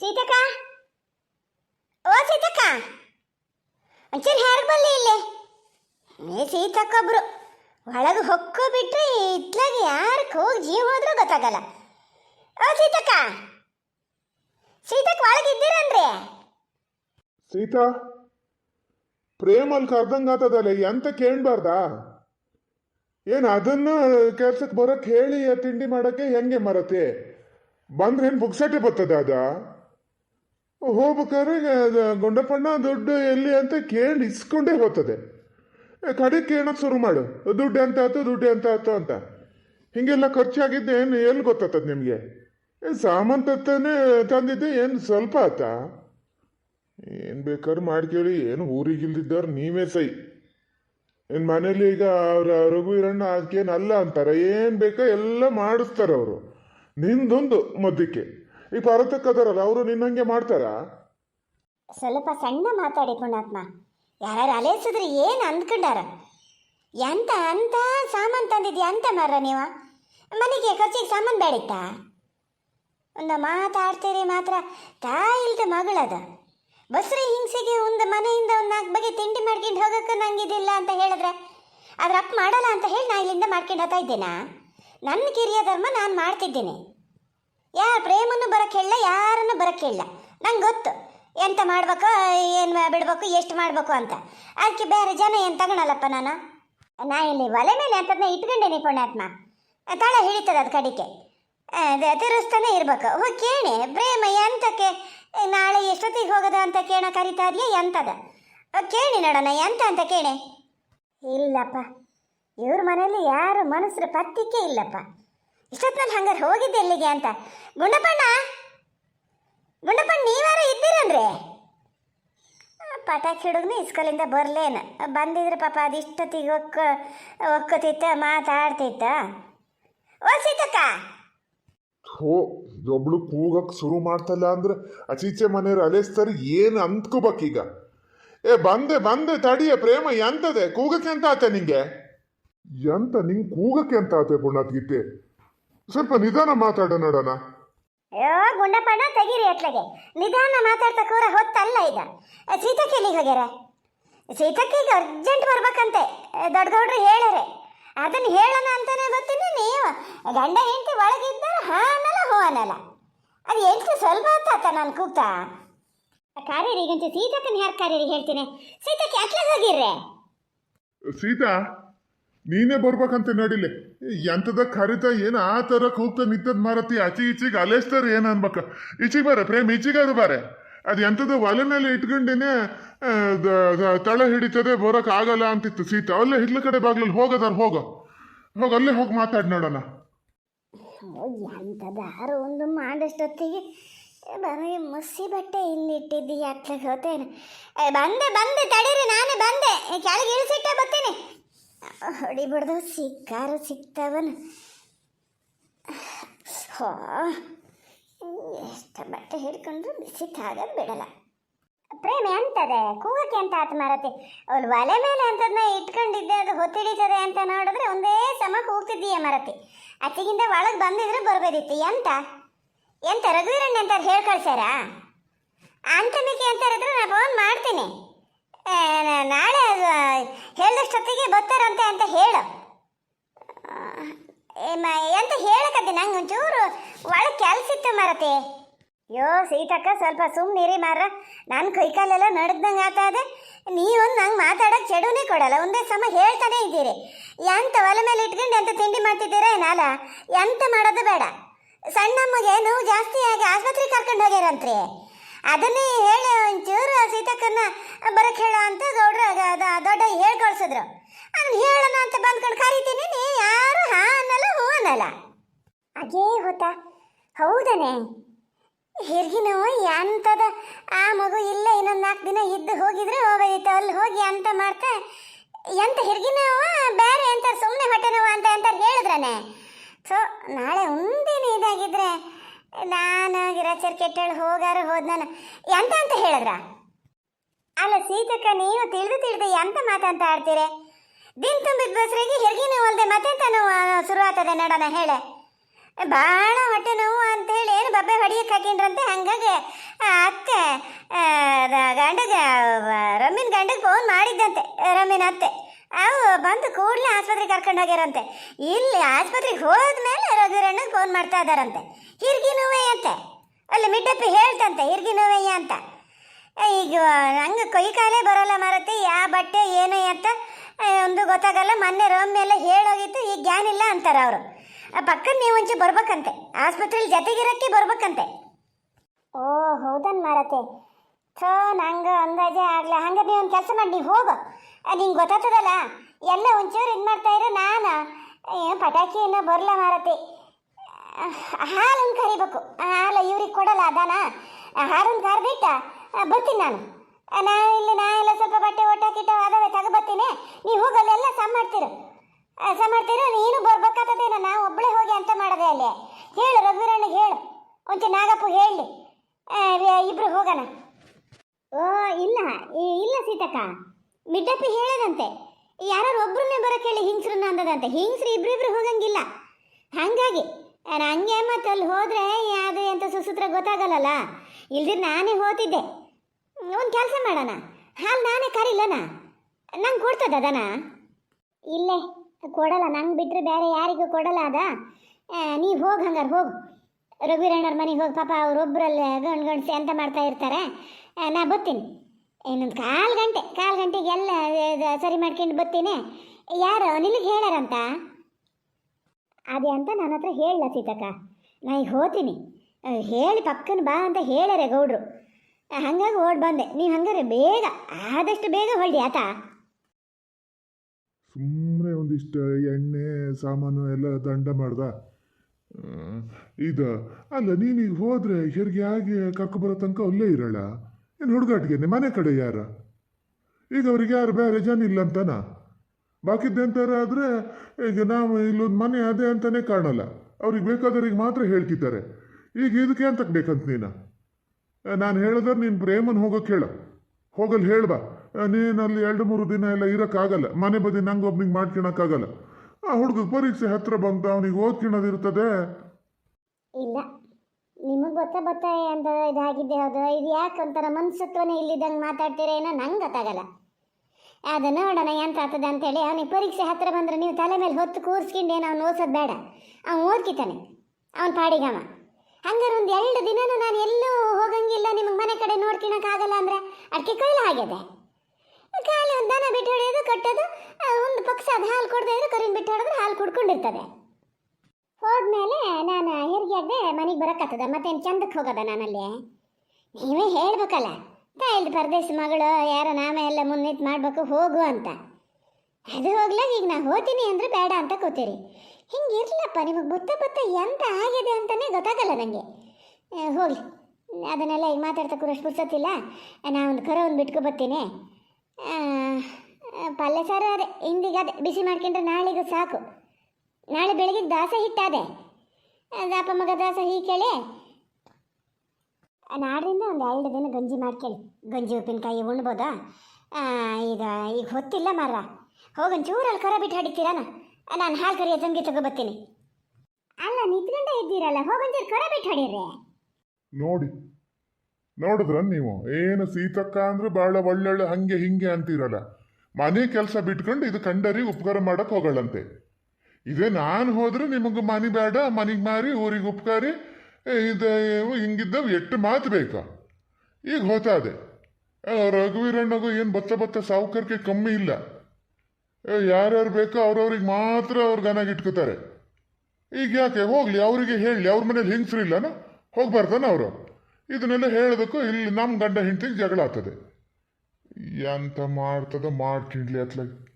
ಸೀತಕ್ಕ? ಓ, ಸೀತಕ್ಕ. ಒಂಚೂರು ಹೇಗೆ ಬಲ್ಲಿ ಇಲ್ಲಿ? ಏ, ಸೀತಕ್ಕೊಬ್ರು, ಒಳಗೆ ಹೊಕ್ಕು ಬಿಟ್ರೆ ಇತ್ಲಾಗಿ ಯಾರು ಹೋಗಿ ಜೀವ ಹೋದ್ರೂ ಗೊತ್ತಾಗಲ್ಲ. ಓ, ಸೀತಕ್ಕ. ಸೀತಕ್ಕ ಒಳಗಿದ್ದೀರನ್ರಿ ಸೀತಾ ಪ್ರೇಮಲ್ಲಿ ಕರ್ದಂಗಾತದಲ್ಲ ಎಂತ ಕೇಳಬಾರ್ದಾ? ಏನು ಅದನ್ನ ಕೆಲ್ಸಕ್ಕೆ ಬರೋಕ್ಕೆ ಹೇಳಿ ತಿಂಡಿ ಮಾಡೋಕ್ಕೆ ಹೆಂಗೆ ಮರತೆ? ಬಂದ್ರೆ ಏನು ಬುಕ್ಸಟ್ಟೆ ಬರ್ತದ ಅದ? ಹೋಗ್ಬೇಕಾದ್ರೆ ಗೊಂಡಪ್ಪಣ್ಣ ದುಡ್ಡು ಎಲ್ಲಿ ಅಂತ ಕೇಳಿ ಇಸ್ಕೊಂಡೇ ಹೋಗ್ತದೆ. ಕಡೆ ಕೇಳೋಕೆ ಶುರು ಮಾಡು. ದುಡ್ಡು ಅಂತ ಆಯ್ತು, ದುಡ್ಡು ಅಂತ ಆಯ್ತು ಅಂತ. ಹಿಂಗೆಲ್ಲ ಖರ್ಚಾಗಿದ್ದೆ ಏನು ಎಲ್ಲಿ ಗೊತ್ತಾಗ್ತದೆ ನಿಮಗೆ? ಸಾಮಾನು ತತ್ತಾನೆ ತಂದಿದ್ದೆ ಏನು ಸ್ವಲ್ಪ ಆಯ್ತಾ? ಏನು ಬೇಕಾದ್ರೆ ಮಾಡ್ಕೇಳಿ ಏನು ಊರಿಗಿಲ್ದಿದ್ದವ್ರು ನೀವೇ ಸೈ. ಏನು ಮನೇಲಿ ಈಗ ಅವ್ರ ರಘುವೀರಣ್ಣ ಅದಕ್ಕೇನು ಅಲ್ಲ ಅಂತಾರೆ. ಏನು ಬೇಕೋ ಎಲ್ಲ ಮಾಡಿಸ್ತಾರೆ ಅವರು. ನಿಂದೊಂದು ಮದ್ದಕ್ಕೆ ಈ ಪರತಕ್ಕದಾರಲ್ಲ ಅವರು ನಿನ್ನಂಗೆ ಮಾಡ್ತಾರಾ? ಸ್ವಲ್ಪ ಸಣ್ಣ ಮಾತಾಡಿ ಪುಣಾತ್ಮ ಯಾರು ಅಲೆಸಿದ್ರೆ ಏನು ಅಂದ್ಕೊಂಡಾರ? ಎಂತ, ಅಂತ ಸಾಮಾನು ತಂದಿದ್ಯಾ ಅಂತ ಮಾರ ನೀವು? ಮನೆಗೆ ಖರ್ಚಿಗೆ ಸಾಮಾನು ಬೇಡಿತ್ತಾ? ಒಂದು ಮಾತಾಡ್ತೀರಿ ಮಾತ್ರ ತಾಯಿಲ್ದ ಮಗಳದ. ಬಸ್ರಿ ಹಿಂಸೆಗೆ ಒಂದು ಮನೆಯಿಂದ ಒಂದು ನಾಲ್ಕು ಬಗೆ ತಿಂಡಿ ಮಾಡ್ಕೊಂಡು ಹೋಗೋಕೆ ನಂಗಿದಿಲ್ಲ ಅಂತ ಹೇಳಿದ್ರೆ ಅದ್ರ ಅಪ್ಪ ಮಾಡಲ್ಲ ಅಂತ ಹೇಳಿ ನಾ ಇಲ್ಲಿಂದ ಮಾಡ್ಕೊಂಡು ಹೋಗ್ತಾ ಇದ್ದೇನಾ? ನನ್ನ ಕಿರಿಯ ಧರ್ಮ ನಾನು ಮಾಡ್ತಿದ್ದೀನಿ. ಹೇಳ ಯಾರನ್ನು ಬರಕ್ಕೆ ಇಲ್ಲ ನಂಗೆ ಗೊತ್ತು. ಎಂತ ಮಾಡ್ಬೇಕು, ಏನು ಬಿಡ್ಬೇಕು, ಎಷ್ಟು ಮಾಡಬೇಕು ಅಂತ. ಅದಕ್ಕೆ ಬೇರೆ ಜನ ಏನು ತಗೊಳಲ್ಲಪ್ಪ ನಾನು? ನಾ ಇಲ್ಲಿ ಒಲೆ ಮೇಲೆ ಅಂತದನ್ನ ಇಟ್ಕೊಂಡೇನಿ ಪುಣ್ಯಾತ್ಮ. ತಳ ಹಿಡಿತದ ಅದು ಕಡಿಕೆ. ತಿರುಸ್ತಾನೆ ಇರ್ಬೇಕು. ಹೋಗಿ ಕೇಳಿ. ಪ್ರೇಮ ಎಂತಕ್ಕೆ? ನಾಳೆ ಎಷ್ಟೊತ್ತಿಗೆ ಹೋಗೋದು ಅಂತ ಕೇಳೋ ಕರಿತಾ ಇದೆಯಾ? ಹೋಗ್ ಕೇಳಿ ನೋಡೋಣ ಎಂತ ಅಂತ ಕೇಳಿ. ಇಲ್ಲಪ್ಪ. ಇವ್ರ ಮನೇಲಿ ಯಾರು ಮನಸ್ಸರು ಪತ್ತಿಕೆ ಇಲ್ಲಪ್ಪ. ಇಷ್ಟೊತ್ತಿನಲ್ಲಿ ಹಂಗಾರೆ ಹೋಗಿದ್ದೆ ಎಲ್ಲಿಗೆ ಅಂತ. ಗುಂಡಪ್ಪಣ್ಣ! ಗುಂಡಪ್ಪಣ್ಣ ನೀವಾರ ಇದ್ದೀರನ್ರಿ? ಆ, ಪಟಾಕಿ ಹಿಡಿದ್ನು ಇಸ್ಕಲಿಂದ ಬರ್ಲೇನ ಬಂದಿದ್ರೆ ಪಾಪ ಅದಿಷ್ಟೊತ್ತಿಗೆ ಒಕ್ಕ ಒಕ್ಕತಿತ್ತ ಮಾತಾಡ್ತಿತ್ತ. ಓ ಸೀತಕ್ಕ ಹೋ ಒಬ್ಳು ಕೂಗಕ್ಕೆ ಶುರು ಮಾಡ್ತಲ್ಲ ಅಂದ್ರೆ ಅಚೀಚೆ ಮನೆಯವ್ರು ಅಲೆಸ್ತಾರೆ ಏನು ಅಂದ್ಕೋಬೇಕೀಗ ಏ ಬಂದೆ ಬಂದೆ ತಡಿಯ ಪ್ರೇಮ ಎಂತದೆ? ಕೂಗಕ್ಕೆ ಅಂತ ಆತ ನಿಂಗೆ? ಎಂತ ನಿಂಗೆ ಕೂಗಕ್ಕೆ ಅಂತ ಆತೆ ಪುಣ್ಯಾತ್ಗೀತೆ ಸ್ವಲ್ಪ ನಿಧಾನ ಮಾತಾಡೋಣ ನೋಡೋಣ. ಅಯ್ಯೋ, ಗುಂಡಪ್ಪಣ್ಣ, ತೆಗೀರಿ ಎಟ್ಲಗೆ ನಿಧಾನ ಮಾತಾಡ್ತಾ ಕೂರ ಹೊತ್ತಲ್ಲ ಈಗ. ಸೀತಕ್ಕೆ ಎಲ್ಲಿಗೆ ಹೋಗ್ಯಾರ ಸೀತಕ್ಕೆ ಈಗ ಅರ್ಜೆಂಟ್ ಬರ್ಬೇಕಂತೆ ದೊಡ್ಡಗೌಡ್ರು ಹೇಳ್ಯಾರೆ. ಅದನ್ನ ಹೇಳೋಣ ಅಂತಾನೆ ಗೊತ್ತೀನಿ ನೀವು. ಗಂಡ, ಹೆಂಡತಿ ಒಳಗಿದ್ದ ಹಾ ಅನ್ನಲ್ಲ ಹೋ ಅನ್ನಲ್ಲ ಅದು ಎಷ್ಟು ಸ್ವಲ್ಪ ಹೊತ್ತಾತ ನಾನು ಕೂಗ್ತಾ. ಕಾರೀರಿ ಸೀತಕ್ಕನ ಯಾರು ಕಾರ್ಯರಿಗೆ ಹೇಳ್ತೀನಿ? ಸೀತಕ್ಕೆ ಅಟ್ಲಗೆ ಹೋಗಿರ್ರೆ? ಸೀತಾ? ನೀನೇ ಬರ್ಬೇಕಂತ ನೋಡಿಲೆ. ಎಂಥದ ಕರಿತ ಏನು ಆ ತರ ಕೂಗ್ತಾ ನಿಂತದ್ ಮಾರತಿ? ಆಚೆ ಈಚೆಗೆ ಅಲೆಸ್ತಾರ ಏನು ಅನ್ಬೇಕ? ಈಚೆಗೆ ಬಾರೆ, ಪ್ರೇಮ್ ಈಚೆಗಾದ್ರು ಬಾರೆ. ಅದು ಎಂಥದ್ದು ಒಲೆ ಮೇಲೆ ಇಟ್ಕೊಂಡೇನೆ ತಳ ಹಿಡಿತದೆ, ಬರೋಕೆ ಆಗಲ್ಲ ಅಂತಿತ್ತು ಸೀತಾ. ಅಲ್ಲೇ ಹಿಡ್ಲ ಕಡೆ ಬಾಗ್ಲಲ್ಲಿ ಹೋಗದಾರ ಹೋಗೋ. ಹೋಗ, ಅಲ್ಲೇ ಹೋಗಿ ಮಾತಾಡ್ ನೋಡೋಣ. ಎಂಥದಾರು ಒಂದು ಮಾಡಷ್ಟೊತ್ತಿಗೆ ಬರೀ ಮುಸಿ ಬಟ್ಟೆ ಇಲ್ಲಿ ಹೋತೇನೆ. ಬಂದೆ ಬಂದೆ, ತಡೀರಿ, ನಾನೇ ಬಂದೆ. ಕೆಳಗೆ ಇಳಿಸಿಟ್ಟೆ ಬರ್ತೀನಿ. ಹೊಡಿಬಿಡ್ದು ಸಿಕ್ಕಾರು ಸಿಗ್ತಾವನು ಹೋ, ಎಷ್ಟು ಬಟ್ಟೆ ಹಿಡ್ಕೊಂಡ್ರು ಬಿಸಿ ತಾಗೋದು ಬಿಡಲ್ಲ. ಪ್ರೇಮ ಎಂತದೆ ಕೂಗಕ್ಕೆ ಅಂತ ಆತ ಮಾರತಿ? ಅವ್ಳು ಒಲೆ ಮೇಲೆ ಅಂತದನ್ನ ಇಟ್ಕೊಂಡಿದ್ದೆ, ಅದು ಹೊತ್ತಿಡಿತದೆ ಅಂತ ನೋಡಿದ್ರೆ ಒಂದೇ ಸಮ ಕೂಗ್ತಿದ್ದೀಯ ಮರತಿ. ಅತ್ತಿಗಿಂತ ಒಳಗೆ ಬಂದಿದ್ರೆ ಬರ್ಬೋದಿತ್ತು, ಎಂತ? ಎಂತ ರಘುವೀರಣ್ಣ ಅಂತ ಹೇಳಿ ಕಳ್ಸ್ಯಾರ ಮಿಕ್ಕಿ ಅಂತ ಹೇಳಿದ್ರೆ ನಾನು ಫೋನ್ ಮಾಡ್ತೀನಿ. ಹೇಳಿದಷ್ಟೊತ್ತಿಗೆ ಬರ್ತಾರಂತೆ ಅಂತ ಹೇಳು. ಅಂತ ಹೇಳಕತ್ತಿ? ನಂಗೆ ಒಂಚೂರು ಒಳಗೆ ಕೆಲಸ ಇತ್ತು ಮರತೆ ಯೋ, ಸೀತಕ್ಕ, ಸ್ವಲ್ಪ ಸುಮ್ಮನಿರಿ ಮಾರ ನನ್ನ ಕೈಕಾಲೆಲ್ಲ ನಡ್ದಂಗೆ ಆತಾದೆ ನೀವೊಂದು ನಂಗೆ ಮಾತಾಡೋಕೆ ಚೆಡುನೇ ಕೊಡಲ್ಲ. ಒಂದೇ ಸಮ ಹೇಳ್ತಾನೆ ಇದ್ದೀರಿ. ಎಂತ ಒಲೆ ಮೇಲೆ ಇಟ್ಕೊಂಡು ಎಂತ ತಿಂಡಿ ಮಾಡ್ತಿದ್ದೀರಾ ಏನಲ್ಲ ಎಂತ ಮಾಡೋದು ಬೇಡ. ಸಣ್ಣಮ್ಮಗೆ ನೋವು ಜಾಸ್ತಿ ಆಗಿ ಆಸ್ಪತ್ರೆಗೆ ಕರ್ಕೊಂಡು ಹೋಗ್ಯಾರಂತ್ರಿ. ಅದನ್ನೇ ಹೇಳಿ, ಒಂಚೂರು ಸೀತಕ್ಕನ್ನ ಬರಕ್ಕೆ ಹೇಳ ಅಂತ ಗೌಡ್ರ ದೊಡ್ಡ ಹೇಳಿ ಕಳ್ಸಿದ್ರು ಅದನ್ನ ಹೇಳೋಣ ಅಂತ ಬಂದ್ಕೊಂಡು ಕರಿತೀನಿ, ನೀ ಯಾರು ಹಾ ಅನ್ನಲ್ಲ, ಹೂ ಅನ್ನಲ್ಲ. ಅದೇ ಗೊತ್ತಾ? ಹೌದನೇ. ಹೆರಿಗೆ ಎಂಥದ ಆ ಮಗು ಇಲ್ಲ ಇನ್ನೊಂದು ನಾಲ್ಕು ದಿನ ಇದ್ದು ಹೋಗಿದ್ರೆ ಹೋಗೋದಿತ್ತು ಅಲ್ಲಿ ಹೋಗಿ ಅಂತ ಮಾಡ್ತಾ. ಎಂತ ಹೆರಿಗೆ ಬೇರೆ ಎಂತ ಸುಮ್ಮನೆ ಹೊಟ್ಟೆ ನೋವು ಅಂತ ಅಂತ ಹೇಳಿದ್ರನೆ. ಸೊ, ನಾಳೆ ಒಂದಿನ ಇದಾಗಿದ್ರೆ ನಾನು ಗಿರಾಚರ್ ಕೆಟ್ಟಳು ಹೋಗಾರು ಹೋದ್ ನಾನು ಎಂತ ಅಂತ ಹೇಳಿದ್ರ? ಅಲ್ಲ ಸೀತಕ್ಕ ನೀವು ತಿಳಿದು ತಿಳಿದು ಎಂತ ಮಾತಂತ ಆಡ್ತೀರಿ? ದಿನ ತುಂಬಿದ ಬಸ್ರಿಗೆ ಹೆರಿಗೆ ನೋವು ಅಲ್ಲದೆ ಮತ್ತೆಂತ ನೋವು ಶುರು ನೋಡೋಣ, ಹೇಳೆ. ಭಾಳ ಹೊಟ್ಟೆ ನೋವು ಅಂತೇಳಿ ಏನು ಬಬ್ಬೆ ಹೊಡಿಯಕ್ಕೆ ಹಾಕಿನ್ರಂತೆ ಹಂಗಾಗಿ ಅತ್ತೆ ಗಂಡಗ ರಮ್ಮಿನ ಗಂಡಗೆ ಫೋನ್ ಮಾಡಿದ್ದಂತೆ ರಮ್ಮಿನ ಅತ್ತೆ. ಅವು ಬಂದು ಕೂಡಲೇ ಆಸ್ಪತ್ರೆಗೆ ಕರ್ಕೊಂಡು ಹೋಗ್ಯಾರಂತೆ. ಇಲ್ಲಿ ಆಸ್ಪತ್ರೆಗೆ ಹೋದ್ಮೇಲೆ ರಘುರಣ್ಣಗೆ ಫೋನ್ ಮಾಡ್ತಾ ಇದ್ದಾರಂತೆ. ಹಿರ್ಗಿ ನೋವೇ ಅಂತೆ. ಅಲ್ಲಿ ಮಿಡ್ಡಪ್ಪಿ ಹೇಳ್ತಂತೆ ಹಿರ್ಗಿ ನೋವಯ್ಯ ಅಂತ. ಈಗ ನಂಗೆ ಕೈ ಕಾಲೇ ಬರೋಲ್ಲ ಮಾರತಿ ಯಾವ ಬಟ್ಟೆ, ಏನೋ ಅಂತ. ಒಂದು ಗೊತ್ತಾಗಲ್ಲ, ಮೊನ್ನೆ ರೋಮ್ ಮೇಲೆ ಹೇಳೋಗಿತ್ತು, ಈಗ ಜ್ಞಾನಿಲ್ಲ ಅಂತಾರೆ ಅವರು. ಪಕ್ಕದ ನೀವು ಒಂಚೂರು ಬರ್ಬೇಕಂತೆ ಆಸ್ಪತ್ರೆಯಲ್ಲಿ ಜೊತೆಗಿರಕ್ಕೆ ಬರ್ಬೇಕಂತೆ. ಓ, ಹೌದನ್ ಮಾರತೆ ಥೋ, ನಂಗೆ ಅಂದಾಜೆ ಆಗಲ್ಲ ಹಂಗೆ ನೀವು ಒಂದು ಕೆಲಸ ಮಾಡಿ, ನೀವು ಹೋಗು. ನಿಂಗೆ ಗೊತ್ತಾಗ್ತದಲ್ಲ, ಎಲ್ಲ ಒಂಚೂರು ಇದು ಮಾಡ್ತಾ ಇರೋ ನಾನು. ಪಟಾಕಿ ಏನೋ ಬರಲ್ಲ ಮಾರತಿ ಹಾಲನ್ನು ಕರಿಬೇಕು. ಹಾಲು ಇವ್ರಿಗೆ ಕೊಡಲ್ಲ, ಅದಾನ? ಹಾಲನ್ನು ಕರೆದಿಟ್ಟ ಬರ್ತೀನಿ ನಾನು. ನಾ ಇಲ್ಲಿ, ನಾ ಎಲ್ಲ ಸ್ವಲ್ಪ ಬಟ್ಟೆ ಒಟ್ಟಾಕಿಟ್ಟು ಅದಾವೆ ತಗೊಬರ್ತೀನಿ ನೀವು ಹೋಗಲ್ಲೆಲ್ಲ ಸಮ್ ಮಾಡ್ತೀರು. ಸಮ ಮಾಡ್ತೀರು, ನೀನು ಬರ್ಬೇಕಾಗ್ತದೇನ ನಾ ಒಬ್ಬಳೇ ಹೋಗಿ ಅಂತ ಮಾಡದೆ ಅಲ್ಲಿ. ಹೇಳು ರಘುವೀರಣ್ಣಿಗೆ ಹೇಳು. ಒಂಚೆ ನಾಗಪ್ಪ ಹೇಳಿ. ಇಬ್ರು ಹೋಗೋಣ. ಓ, ಇಲ್ಲ ಇಲ್ಲ ಸೀತಕ್ಕ. ಮಿಡ್ಡಪ್ಪಿ ಹೇಳದಂತೆ. ಯಾರು ಒಬ್ರನ್ನೇ ಬರಕ್ಕೆ ಹೇಳಿ ಹಿಂಗ್ಸ್ರನ್ನ ಅಂದದಂತೆ. ಹಿಂಗ್ಸ್ರು ಇಬ್ರಿಬ್ರು ಹೋಗಂಗಿಲ್ಲ. ಹಂಗಾಗಿ ಹಂಗೆ ಮತ್ತೆ ಅಲ್ಲಿ ಹೋದರೆ ಅದು ಎಂತ ಸುಸೂತ್ರ ಗೊತ್ತಾಗಲ್ಲಲ್ಲ? ಇಲ್ದಿರ ನಾನೇ ಹೋತಿದ್ದೆ. ಒಂದು ಕೆಲಸ ಮಾಡೋಣ. ಹಾಲು ನಾನೇ ಕರಿಲ್ಲನ ನಂಗೆ ಕೊಡ್ತದ ಅದನ? ಇಲ್ಲೇ, ಕೊಡಲ್ಲ. ನಂಗೆ ಬಿಟ್ಟರೆ ಬೇರೆ ಯಾರಿಗೂ ಕೊಡಲ್ಲ ಅದ. ನೀವು ಹೋಗಿ ಹಂಗಾರೆ, ಹೋಗು. ರಘುವೀರಣ್ಣವ್ರ ಮನೆಗೆ ಹೋಗಿ, ಪಾಪ ಅವರೊಬ್ಬರಲ್ಲಿ ಗಂಡು ಗಂಡಸಿ ಅಂತ ಮಾಡ್ತಾ ಇರ್ತಾರೆ. ನಾ ಬರ್ತೀನಿ ಇನ್ನೊಂದು ಕಾಲು ಗಂಟೆ, ಕಾಲು ಗಂಟೆಗೆ ಎಲ್ಲ ಸರಿ ಮಾಡ್ಕೊಂಡು ಬರ್ತೀನಿ ಯಾರು, ನಿಲ್ಲಿಗೆ ಹೇಳ್ಯಾರಂತ ಅದೇ ಅಂತ ನನ್ನ ಹತ್ರ ಹೇಳಲ್ಲ ಸೀತಕ್ಕ. ನಾ ಈಗ ಹೋಗ್ತೀನಿ ಹೇಳಿ ಪಕ್ಕನ ಬಾ ಅಂತ ಹೇಳರೆ ಗೌಡ್ರು. ಹಂಗಾಗಿ ಓಡ್ ಬಂದೆ. ನೀವು ಹಂಗಾರೆ ಬೇಗ, ಆದಷ್ಟು ಬೇಗ ಹೊಳ್ಳಿ ಆತ ಸುಮ್ಮನೆ ಒಂದಿಷ್ಟು ಎಣ್ಣೆ, ಸಾಮಾನು ಎಲ್ಲ ದಂಡ ಮಾಡ್ದ. ಇದು, ಅಲ್ಲ ನೀನೀಗ ಹೋದ್ರೆ ಹೆರಿಗೆ ಆಗಿ ಕರ್ಕೊಬರೋ ತನಕ ಅಲ್ಲೇ ಇರೋಳ ಏನು ಹುಡುಗಾಟಿಗೆ? ಮನೆ ಕಡೆ ಯಾರ? ಈಗ ಅವ್ರಿಗೆ ಯಾರು ಬೇರೆ ಜನ ಇಲ್ಲ ಅಂತನಾ? ಬಾಕಿದ್ದೆಂತಾರ ಆದರೆ, ಈಗ ನಾವು ಇಲ್ಲೊಂದು ಮನೆ ಅದೇ ಅಂತಾನೆ ಕಾಣಲ್ಲ. ಅವ್ರಿಗೆ ಬೇಕಾದವ್ರಿಗೆ ಮಾತ್ರ ಹೇಳ್ತಿದ್ದಾರೆ. ಈಗ ಇದಕ್ಕೆ ಅಂತಕ್ಕೆ ಬೇಕಂತ ನೀನು? ನಾನು ಹೇಳಿದ್ರೆ ನೀನು ಪ್ರೇಮನ್ ಹೋಗೋಕೆ ಹೇಳು. ಹೋಗಲ್ಲಿ ಹೇಳ್ಬಾ ನೀನು ಅಲ್ಲಿ ಎರಡು ಮೂರು ದಿನ ಎಲ್ಲ ಇರೋಕ್ಕಾಗಲ್ಲ. ಮನೆ ಬದಿ ನಂಗೆ ಒಬ್ನಿಗೆ ಮಾಡ್ಕೊಳಕ್ಕಾಗಲ್ಲ ಆ ಹುಡುಗ ಪರೀಕ್ಷೆ ಹತ್ರ ಬಂತು, ಅವನಿಗೆ ಓದ್ಕೊಳೋದಿರ್ತದೆ ಇಲ್ಲ. ನಿಮಗೆ ಗೊತ್ತಾ ಗೊತ್ತಾ ಅಂತ ಇದಾಗಿದ್ದೆ ಹೌದು? ಇದು ಯಾಕೆ ಒಂಥರ ಮನ್ಸತ್ವನೇ ಮಾತಾಡ್ತೀರೇನೋ ನಂಗೆ ಗೊತ್ತಾಗಲ್ಲ. ಅದು ನೋಡೋಣ ಎಂತ ಆಗ್ತದೆ ಅಂತೇಳಿ ಅವನಿಗೆ ಪರೀಕ್ಷೆ ಹತ್ತಿರ ಬಂದರೆ ನೀವು ತಲೆ ಮೇಲೆ ಹೊತ್ತು ಕೂರಿಸ್ಕೊಂಡು ಏನು ಅವ್ನು ಓದ್ಸೋದು ಬೇಡ. ಅವ್ನು ಓದ್ಕಿತಾನೆ. ಅವ್ನು ಪಾಡಿಗಮ್ಮ ಹಂಗಾರೆ ಒಂದು ಎರಡು ದಿನನೂ ನಾನು ಎಲ್ಲೂ ಹೋಗಂಗಿಲ್ಲ, ನಿಮಗೆ ಮನೆ ಕಡೆ ನೋಡ್ಕೊಳಕ್ಕಾಗಲ್ಲ ಅಂದರೆ ಅದಕ್ಕೆ ಕೊಯ್ಲು ಆಗಿದೆ ಖಾಲಿ ಒಂದು ದನ ಬಿಟ್ಟು ಹೊಡೆಯೋದು, ಕಟ್ಟೋದು ಒಂದು ಪಕ್ಷ ಅದು ಹಾಲು ಕೊಡದೇ ಇದ್ರೆ ಕರಿನ ಬಿಟ್ಟು ಹೊಡೆದ್ರೆ ಹಾಲು ಕುಡ್ಕೊಂಡಿರ್ತದೆ. ಹೋದ್ಮೇಲೆ ನಾನು ಹೆರಿಗೆ ಆಗದೆ ಮನೆಗೆ ಬರೋಕ್ಕಾಗ್ತದೆ, ಮತ್ತೇನು ಚಂದಕ್ಕೆ ಹೋಗೋದ ನಾನಲ್ಲಿ? ನೀವೇ ಹೇಳ್ಬೇಕಲ್ಲ. ತಾಯಿಲ್ದು ಪರದೇಶ ಮಗಳು, ಯಾರೋ ನಾಮೇ ಎಲ್ಲ ಮುನ್ನಿಟ್ಟು ಮಾಡಬೇಕು, ಹೋಗು ಅಂತ. ಅದು ಹೋಗ್ಲಾಗ ಈಗ ನಾ ಹೋತೀನಿ ಅಂದ್ರೆ ಬೇಡ ಅಂತ ಕೂತೀರಿ. ಹಿಂಗೆ ಇರ್ಲಪ್ಪ, ನಿಮಗೆ ಬುತ್ತ ಬುತ್ತ ಎಂತ ಆಗಿದೆ ಅಂತಲೇ ಗೊತ್ತಾಗಲ್ಲ ನನಗೆ ಹೋಗ್ಲಿ. ಅದನ್ನೆಲ್ಲ ಈಗ ಮಾತಾಡ್ತಾ ಕೂರಷ್ಟು ಪುರ್ಸತ್ತಿಲ್ಲ ನಾ ಒಂದು ಕರ ಒಂದು ಬಿಟ್ಕೊ ಬರ್ತೀನಿ. ಪಲ್ಯ ಸಾರು ಅದೇ ಇಂದಿಗೆ ಅದೇ, ಬಿಸಿ ಮಾಡ್ಕೊಂಡ್ರೆ ನಾಳೆಗೂ ಸಾಕು. ನಾಳೆ ಬೆಳಗ್ಗೆ ದಾಸ ಹಿಟ್ಟಾದೆ. ಅಪ್ಪ ಮಗ ದಾಸ ಹೀಕೇಳಿ ನಾಡಿಂದ ಒಂದು ಎರಡು ದಿನ ಗಂಜಿ ಮಾಡ್ಕೊಳ್ಳಿ ಗಂಜಿ ಉಪ್ಪಿನಕಾಯಿ ಉಣ್ಬೋದಾ? ಈಗ ಈಗ ಹೊತ್ತಿಲ್ಲ ಮಾರ ಹೋಗೊಂದು ಚೂರಲ್ಲಿ ಕರ ಬಿಟ್ಟು ಹಡಿತೀರಾನ? ನಾನು ಹಾಲು ಕರಿಯ ಜಂಗಿ ತಗೋಬತ್ತೀನಿ ಅಲ್ಲ ನಿಂತ್ಕೊಂಡೇ ಇದ್ದೀರಲ್ಲ ಹೋಗೊಂಚೂರು ಕರ ಬಿಟ್ಟು ಹಾಡಿರಿ. ನೋಡಿ, ನೋಡಿದ್ರ ನೀವು? ಏನು ಸೀತಕ್ಕ ಅಂದ್ರೆ ಭಾಳ ಒಳ್ಳೊಳ್ಳೆ ಹಂಗೆ ಹಿಂಗೆ ಅಂತೀರಲ್ಲ. ಮನೆ ಕೆಲಸ ಬಿಟ್ಕೊಂಡು ಇದು ಕಂಡರಿ ಉಪಕಾರ ಮಾಡಕ್ ಹೋಗಳಂತೆ ಇದೇ ನಾನು ಹೋದ್ರೆ ನಿಮಗೆ ಮನೆ ಬೇಡ, ಮನೆಗೆ ಮಾರಿ, ಊರಿಗೆ ಉಪಕಾರಿ ಇದು ಹಿಂಗಿದ್ದವು ಎಷ್ಟು ಮಾತು ಬೇಕಾ? ಈಗ ಹೋತಾದೆ. ರಘುವೀರಣ್ಣಗೂ ಏನು ಬತ್ತ ಬತ್ತ ಸಾವುಕಾರಕ್ಕೆ ಕಮ್ಮಿ ಇಲ್ಲ. ಯಾರ್ಯಾರು ಬೇಕೋ ಅವ್ರವ್ರಿಗೆ ಮಾತ್ರ ಅವ್ರು ಗನಾಗಿಟ್ಕೋತಾರೆ ಈಗ ಯಾಕೆ? ಹೋಗ್ಲಿ, ಅವರಿಗೆ ಹೇಳಿ. ಅವ್ರ ಮನೇಲಿ ಹಿಂಗ್ಸ್ರು ಇಲ್ಲನ? ಹೋಗ್ಬಾರ್ದಾನ ಅವರು? ಇದನ್ನೆಲ್ಲ ಹೇಳಬೇಕು ಇಲ್ಲಿ ನಮ್ಮ ಗಂಡ ಹೆಂಡ್ತಿಗೆ ಜಗಳ ಆಗ್ತದೆ. ಎಂತ ಮಾಡ್ತದ ಮಾಡ್ತಿಡ್ಲಿ ಅತ್ಲಾಗ.